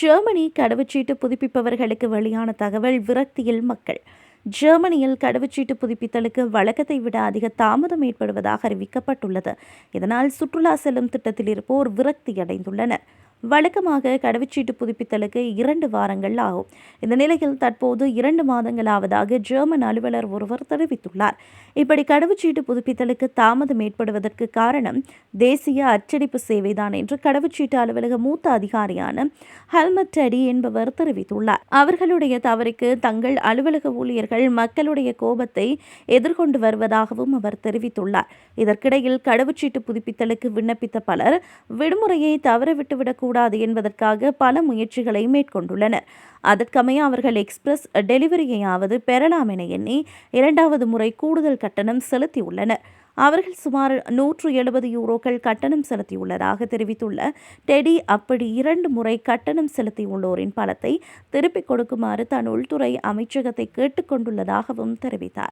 Germany கடவுச்சீட்டு புதுப்பிப்பவர்களுக்கு வெளியான தகவல் விரக்தியில் மக்கள். ஜெர்மனியில் கடவுச்சீட்டு புதுப்பித்தலுக்கு வழக்கத்தை விட அதிக தாமதம் ஏற்படுவதாக அறிவிக்கப்பட்டுள்ளது. இதனால் சுற்றுலா செல்லும் திட்டத்தில் இருப்போர் விரக்தி அடைந்துள்ளனர் வழக்கமாக கடவுச்சீட்டு புதுப்பித்தலுக்கு இரண்டு வாரங்கள் ஆகும். இந்த நிலையில் தற்போது இரண்டு மாதங்களாவதாக ஜெர்மன் அலுவலர் ஒருவர் தெரிவித்துள்ளார். இப்படி கடவுச்சீட்டு புதுப்பித்தலுக்கு தாமதம் ஏற்படுவதற்கு காரணம் தேசிய அச்சடிப்பு சேவைதான் என்று கடவுச்சீட்டு அலுவலக மூத்த அதிகாரியான ஹெல்மட் டடி என்பவர் தெரிவித்துள்ளார். அவர்களுடைய தவறுக்கு தங்கள் அலுவலக ஊழியர்கள் மக்களுடைய கோபத்தை எதிர்கொண்டு வருவதாகவும் அவர் தெரிவித்துள்ளார். இதற்கிடையில் கடவுச்சீட்டு புதுப்பித்தலுக்கு விண்ணப்பித்த பலர் விடுமுறையை தவறவிட்டுவிடக் கூடாது என்பதற்காக பல முயற்சிகளை மேற்கொண்டுள்ளனர். அதற்கமைய அவர்கள் எக்ஸ்பிரஸ் டெலிவரியையாவது பெறலாம் என எண்ணி இரண்டாவது முறை கூடுதல் கட்டணம் செலுத்தியுள்ளனர். அவர்கள் சுமார் நூற்று எழுபது யூரோக்கள் கட்டணம் செலுத்தியுள்ளதாக தெரிவித்துள்ள டெடி அப்படி இரண்டு முறை கட்டணம் செலுத்தியுள்ளோரின் பணத்தை திருப்பிக் கொடுக்குமாறு தன் உள்துறை அமைச்சகத்தை கேட்டுக்கொண்டுள்ளதாகவும் தெரிவித்தார்.